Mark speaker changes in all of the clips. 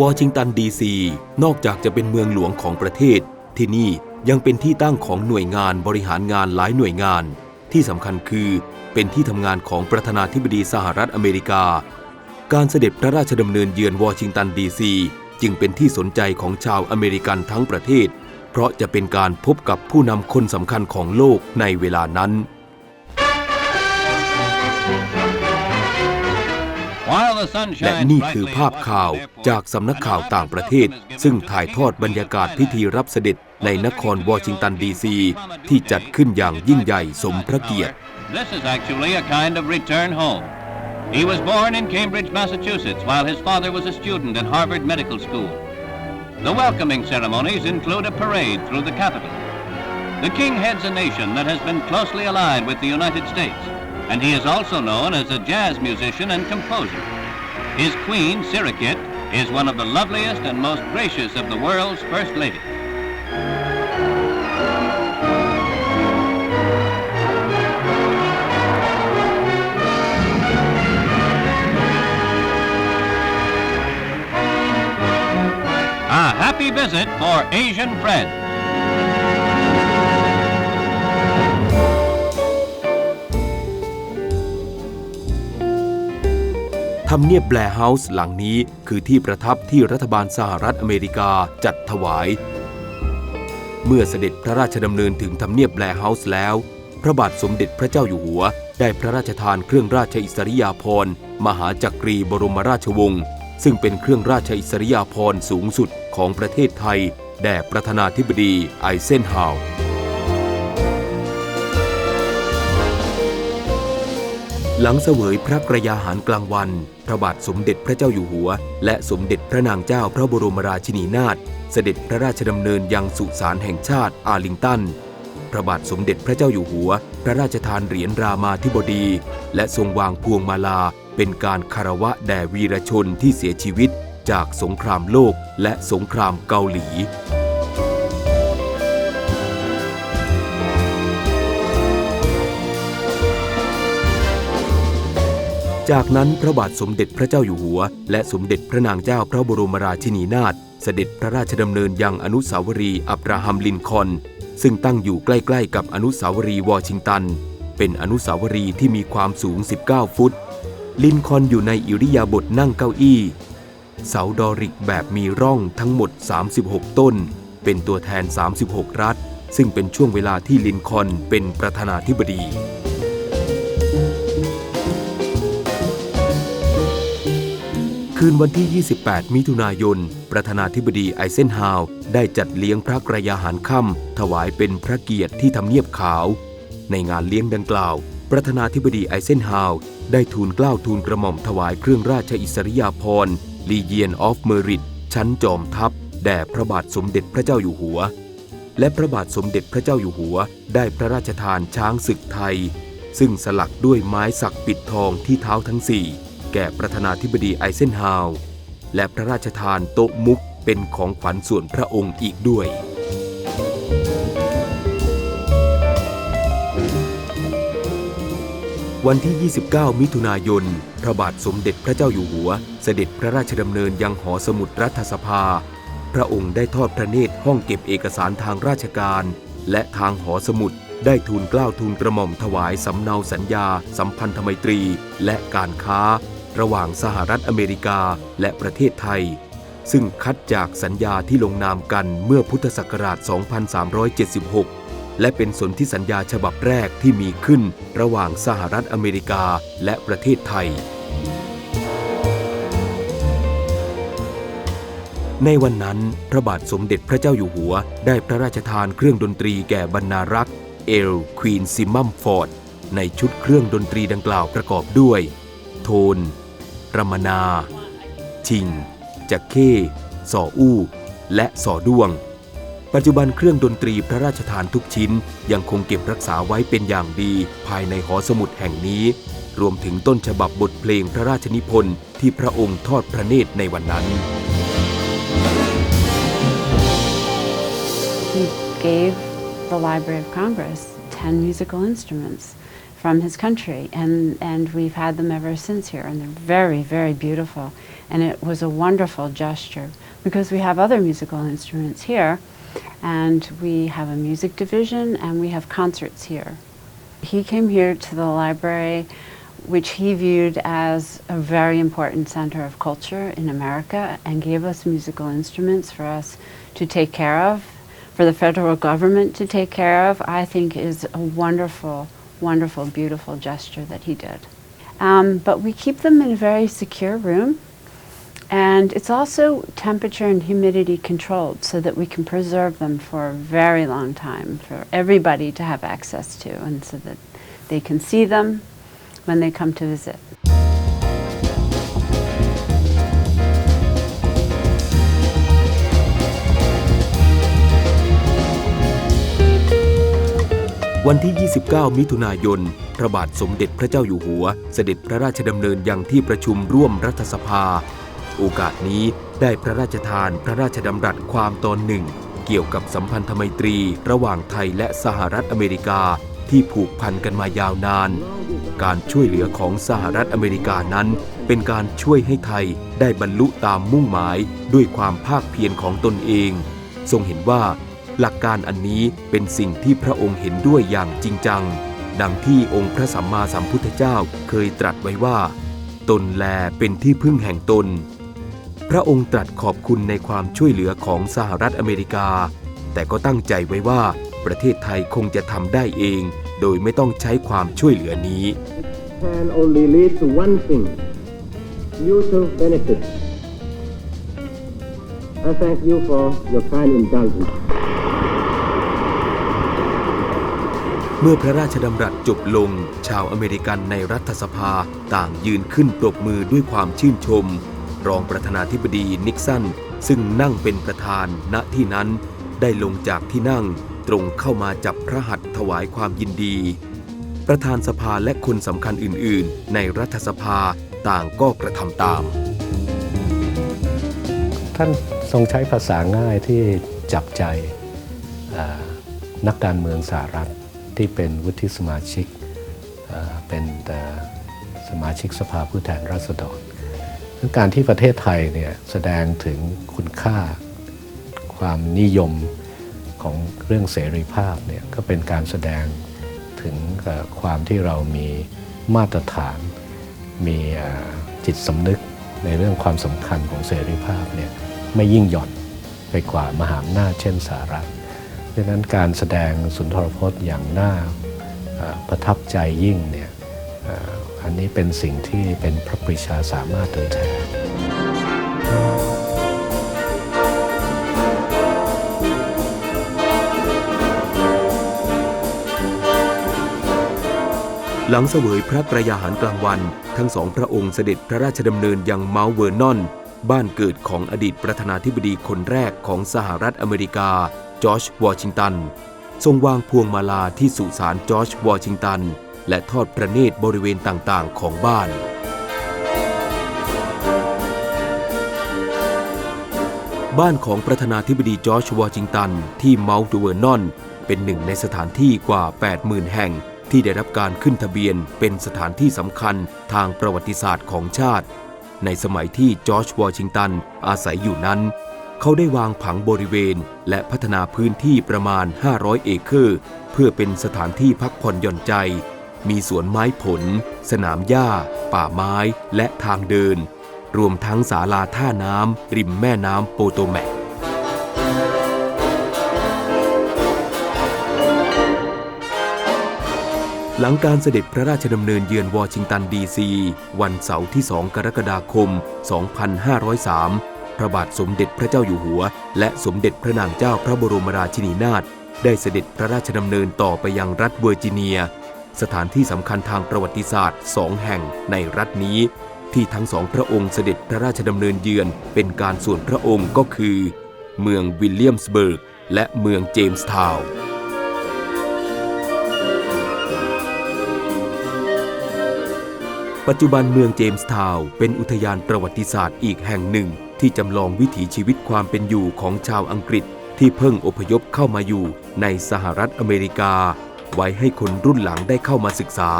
Speaker 1: วอชิงตันดีซี นอกจากจะเป็นเมืองหลวงของประเทศ ที่นี่ยังเป็นที่ตั้งของหน่วยงานบริหารงานหลายหน่วยงาน ที่สำคัญคือเป็นที่ทำงานของประธานาธิบดีสหรัฐอเมริกา การเสด็จพระราชดำเนินเยือนวอชิงตันดีซีจึงเป็นที่สนใจของชาวอเมริกันทั้งประเทศ เพราะจะเป็นการพบกับผู้นำคนสำคัญของโลกในเวลานั้น และนี่คือภาพข่าวจากสำนักข่าวต่างประเทศ ซึ่งถ่ายทอดบรรยากาศพิธีรับเสด็จในนครวอชิงตันดีซี ที่จัดขึ้นอย่างยิ่งใหญ่สมพระเกียรติ
Speaker 2: This is actually a kind of return home. He was born in Cambridge, Massachusetts, while his father was a student at Harvard Medical School. The welcoming ceremonies include a parade through the capital. The king heads a nation that has been closely allied with the United States, and he is also known as a jazz musician and composer. His queen, Sirikit, is one of the loveliest and most gracious of the world's first ladies. A happy visit for Asian Fred.
Speaker 1: ทำเนียบแบร์เฮาส์หลังนี้คือที่ประทับที่รัฐบาลสหรัฐอเมริกาจัดถวาย เมื่อเสด็จพระราชดำเนินถึงทำเนียบแบร์เฮาส์แล้ว พระบาทสมเด็จพระเจ้าอยู่หัว ได้พระราชทานเครื่องราชอิสริยาภรณ์มหาจักรีบรมราชวงศ์ซึ่งเป็นเครื่องราชอิสริยาภรณ์สูงสุดของประเทศไทย แด่ประธานาธิบดีไอเซนฮาว หลังเสวยพระกระยาหารกลางวัน พระบาทสมเด็จพระเจ้าอยู่หัว และสมเด็จพระนางเจ้าพระบรมราชินีนาถเสด็จพระราชดำเนินยังสุสานแห่งชาติอาร์ลิงตัน พระบาทสมเด็จพระเจ้าอยู่หัว พระราชทานเหรียญรามาธิบดี และทรงวางพวงมาลา เป็นการคารวะแด่วีรชนที่เสียชีวิตจากสงครามโลกและสงครามเกาหลี จากนั้นพระบาทสมเด็จพระเจ้าอยู่หัว และสมเด็จพระนางเจ้าพระบรมราชินีนาถเสด็จพระราชดำเนินยังอนุสาวรีย์อับราฮัมลินคอนซึ่งตั้งอยู่ใกล้ๆ กับอนุสาวรีย์วอชิงตัน เป็นอนุสาวรีย์ที่มีความสูง 19 ฟุต ลินคอนอยู่ในอิริยาบถนั่งเก้าอี้ เสาดอริกแบบมีร่องทั้งหมด 36 ต้น เป็นตัวแทน 36 รัฐ ซึ่งเป็นช่วงเวลาที่ลินคอนเป็นประธานาธิบดี คืนวันที่ 28 มิถุนายน ประธานาธิบดีไอเซนฮาวได้จัดเลี้ยงพระกระยาหารค่ำถวายเป็นพระเกียรติที่ทำเนียบขาว ในงานเลี้ยงดังกล่าว ประธานาธิบดีไอเซนฮาวได้ทูลเกล้าทูลกระหม่อมถวายเครื่องราชอิสริยาภรณ์ Legion of Merit ชั้นจอมทัพ แด่พระบาทสมเด็จพระเจ้าอยู่หัว และพระบาทสมเด็จพระเจ้าอยู่หัว ได้พระราชทานช้างศึกไทย ซึ่งสลักด้วยไม้สักปิดทองที่เท้าทั้งสี่ แก่ประธานาธิบดีไอเซนฮาว และพระราชทานโต๊ะมุกเป็นของขวัญส่วนพระองค์อีกด้วย วันที่ 29 มิถุนายน พระบาทสมเด็จพระเจ้าอยู่หัว เสด็จพระราชดำเนินยังหอสมุดรัฐสภา พระองค์ได้ทอดพระเนตรห้องเก็บเอกสารทางราชการ และทางหอสมุดได้ทูลกล้าวทูลกระหม่อมถวายสำเนาสัญญา สัมพันธไมตรี และการค้า ระหว่างสหรัฐอเมริกาและประเทศไทย ซึ่งคัดจากสัญญาที่ลงนามกันเมื่อพุทธศักราช 2376 และเป็นสนธิสัญญาฉบับแรกที่มีขึ้นระหว่างสหรัฐอเมริกาและประเทศไทย ในวันนั้นพระบาทสมเด็จพระเจ้าอยู่หัว ได้พระราชทานเครื่องดนตรีแก่บรรณารักษ์เอลควีนซิมัมฟอร์ดในชุดเครื่องดนตรีดังกล่าวประกอบด้วย โทน รมนา ชิง จักเข้สออู้ และสอด้วง ปัจจุบันเครื่องดนตรีพระราชทานทุกชิ้นยังคงเก็บรักษาไว้เป็นอย่างดีภายในหอสมุดแห่งนี้ รวมถึงต้นฉบับบทเพลงพระราชนิพนธ์ที่พระองค์ทอดพระเนตรในวันนั้น
Speaker 3: He gave the Library of Congress 10 musical instruments from his country, and, and we've had them ever since here, and they're very, very beautiful. And it was a wonderful gesture because we have other musical instruments here, and we have a music division, and we have concerts here. He came here to the library, which he viewed as a very important center of culture in America, and gave us musical instruments for us to take care of, for the federal government to take care of, I think is a wonderful, wonderful, beautiful gesture that he did. Um, but we keep them in a very secure room. And it's also temperature and humidity controlled so that we can preserve them for a very long time for everybody to have access to and so that they can see them when they come to visit.
Speaker 1: วันที่ 29 มิถุนายน พระบาทสมเด็จพระเจ้าอยู่หัว เสด็จพระราชดำเนินยังที่ประชุมร่วมรัฐสภา โอกาสนี้ได้พระราชทานพระราชดำรัสความตอนหนึ่ง เกี่ยวกับสัมพันธไมตรีระหว่างไทยและสหรัฐอเมริกาที่ผูกพันกันมายาวนาน การช่วยเหลือของสหรัฐอเมริกานั้น เป็นการช่วยให้ไทยได้บรรลุตามมุ่งหมายด้วยความภาคเพียรของตนเอง ทรงเห็นว่า หลักการอันนี้เป็นสิ่งที่พระองค์เห็นด้วยอย่างจริงจัง ดังที่องค์พระสัมมาสัมพุทธเจ้าเคยตรัสไว้ว่า ตนแลเป็นที่พึ่งแห่งตน พระองค์ตรัสขอบคุณในความช่วยเหลือของสหรัฐอเมริกา แต่ก็ตั้งใจไว้ว่าประเทศไทยคงจะทำได้เอง โดยไม่ต้องใช้ความช่วยเหลือนี้
Speaker 4: can only lead to one thing mutual benefit. I thank you for your kind indulgence.
Speaker 1: เมื่อพระราชดำรัสจบลง ชาวอเมริกันในรัฐสภาต่างยืนขึ้นปรบมือด้วยความชื่นชม รองประธานาธิบดีนิกสัน ซึ่งนั่งเป็นประธานณที่นั้น ได้ลงจากที่นั่งตรงเข้ามาจับพระหัตถ์ถวายความยินดี ประธานสภาและคนสำคัญอื่น ๆ ในรัฐสภาต่างก็กระทำตาม
Speaker 5: ท่านทรงใช้ภาษาง่ายที่จับใจนักการเมืองสหรัฐ ที่เป็นวุฒิสมาชิกเป็นแต่สมาชิกสภาผู้แทนราษฎรการที่ประเทศไทยเนี่ยแสดงถึงคุณค่าความนิยมของเรื่องเสรีภาพเนี่ยก็เป็นการแสดงถึงความที่เรามีมาตรฐาน มีจิตสำนึกในเรื่องความสำคัญของเสรีภาพเนี่ยไม่ยิ่งหย่อนไปกว่ามหาอำนาจเช่นสหรัฐ ดังนั้นการแสดงสุนทรพจน์อย่างน่าประทับใจยิ่งเนี่ยอันนี้เป็นสิ่งที่เป็นพระปรีชาสามารถโดยแท้
Speaker 1: หลังเสวยพระกระยาหารกลางวัน ทั้งสองพระองค์เสด็จพระราชดำเนินยังเมาเวอร์นอน บ้านเกิดของอดีตประธานาธิบดีคนแรกของสหรัฐอเมริกา จอร์จวอชิงตัน ทรงวางพวงมาลาที่สุสานจอร์จวอชิงตัน และทอดพระเนตรบริเวณต่างๆ ของบ้าน บ้านของประธานาธิบดีจอร์จวอชิงตัน ที่เมาส์เวอร์นอนเป็นหนึ่งในสถานที่กว่า 80,000 แห่งที่ได้รับการขึ้นทะเบียนเป็นสถานที่สำคัญทางประวัติศาสตร์ของชาติ ในสมัยที่จอร์จวอชิงตันอาศัยอยู่นั้น เขาได้วางผังบริเวณ และพัฒนาพื้นที่ประมาณ 500 เอเคอร์ เพื่อเป็นสถานที่พักผ่อนหย่อนใจ มีสวนไม้ผล สนามหญ้า ป่าไม้ และทางเดิน รวมทั้งศาลาท่าน้ำริมแม่น้ำโปโตแมกหลังการเสด็จพระราชดำเนินเยือนวอชิงตันดีซี วันเสาร์ที่ 2 กรกฎาคม 2503 ระบาทสมเด็จพระเจ้าอยู่หัว และสมเด็จพระนางเจ้าพระบรมราชินีนาถได้เสด็จพระราชดำเนินต่อไปยังรัฐเวอร์จิเนีย สถานที่สำคัญทางประวัติศาสตร์สองแห่งในรัฐนี้ ที่ทั้งสองพระองค์เสด็จพระราชดำเนินเยือนเป็นการส่วนพระองค์ก็คือ เมืองวิลเลียมสเบิร์ก และเมืองเจมส์ทาวน์ปัจจุบันเมืองเจมส์ทาวน์เป็นอุทยานประวัติศาสตร์อีกแห่งหนึ่ง ที่จำลองวิถีชีวิตความเป็นอยู่ของชาวอังกฤษที่เพิ่งอพยพเข้ามาอยู่ในสหรัฐอเมริกา ไว้ให้คนรุ่นหลังได้เข้ามาศึกษา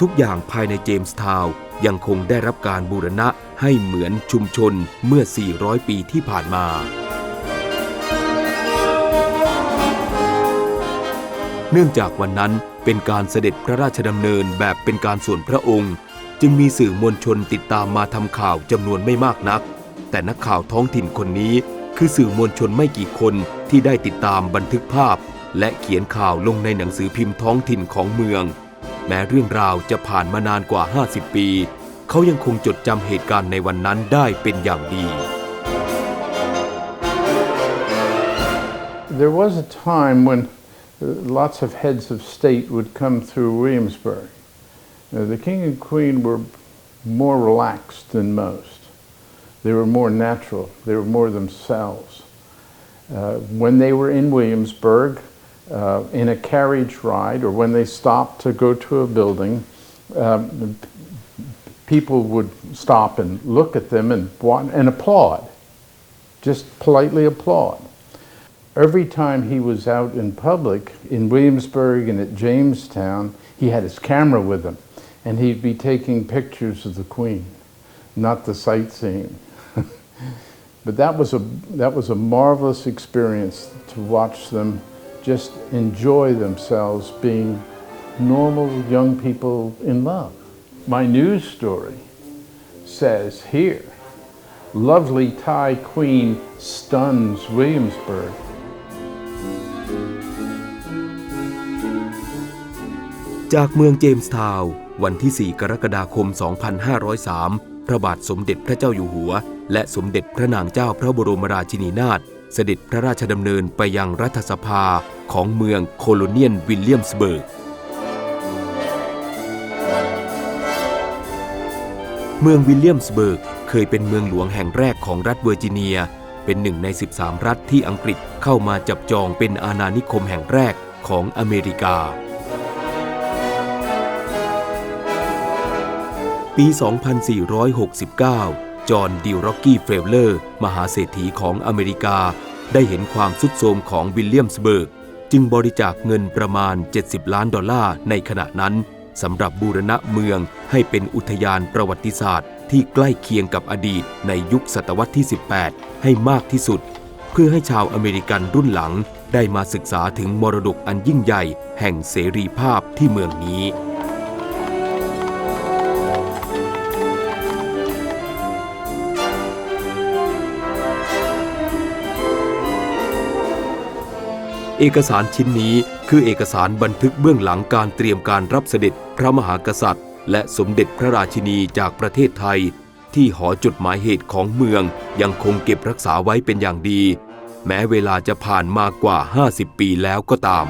Speaker 1: ทุกอย่างภายในเจมส์ทาวยังคงได้รับการบูรณะให้เหมือนชุมชนเมื่อ 400 ปีที่ผ่านมา เนื่องจากวันนั้นเป็นการเสด็จพระราชดำเนินแบบเป็นการส่วนพระองค์ จึงมีสื่อมวลชนติดตามมาทำข่าวจำนวนไม่มากนัก แต่นักข่าวท้องถิ่นคนนี้ คือสื่อมวลชนไม่กี่คนที่ได้ติดตามบันทึกภาพ และเขียนข่าวลงในหนังสือพิมพ์ท้องถิ่นของเมือง แม้เรื่องราวจะผ่านมานานกว่า 50 ปี เขายังคงจดจำเหตุการณ์ในวันนั้นได้เป็นอย่างดี
Speaker 6: There was a time when lots of heads of state would come through Williamsburg. The king and queen were more relaxed than most. They were more natural. They were more themselves. Uh, when they were in Williamsburg, uh, in a carriage ride, or when they stopped to go to a building, um, people would stop and look at them and, and applaud, just politely applaud every time he was out in public in Williamsburg and at Jamestown, he had his camera with him, and he'd be taking pictures of the Queen, not the sightseeing. but that was a that was a marvelous experience to watch them just enjoy themselves being normal young people in love. My news story says here, lovely Thai queen stuns Williamsburg.
Speaker 1: จากเมืองเจมส์ทาวน์วันที่ 4 กรกฎาคม 2503 พระบาทสมเด็จพระเจ้าอยู่หัว และสมเด็จพระนางเจ้าพระบรมราชินีนาถเสด็จพระราชดำเนินไปยังรัฐสภาของเมืองโคโลเนียนวิลเลียมสเบิร์ก เมืองวิลเลียมสเบิร์กเคยเป็นเมืองหลวงแห่งแรกของรัฐเวอร์จิเนีย เป็นหนึ่งใน 13 รัฐที่อังกฤษเข้ามาจับจองเป็นอาณานิคมแห่งแรกของอเมริกา ปี 2469 จอห์นดิวร็อกกี้เฟลเลอร์ มหาเศรษฐีของอเมริกา ได้เห็นความสุดโทมของวิลเลียมสเบิร์ก จึงบริจาคเงินประมาณ 70 ล้านดอลลาร์ในขณะนั้นสำหรับบูรณะเมืองให้เป็นอุทยานประวัติศาสตร์ ที่ใกล้เคียงกับอดีตในยุคศตวรรษที่ 18 ให้มากที่สุด เพื่อให้ชาวอเมริกันรุ่นหลังได้มาศึกษาถึงมรดกอันยิ่งใหญ่ แห่งเสรีภาพที่เมืองนี้ เอกสารชิ้นนี้คือเอกสารบันทึกเบื้องหลังการเตรียมการรับเสด็จพระมหากษัตริย์ และสมเด็จพระราชินีจากประเทศไทย ที่หอจดหมายเหตุของเมืองยังคงเก็บรักษาไว้เป็นอย่างดี แม้เวลาจะผ่านมากว่า 50 ปีแล้วก็ตาม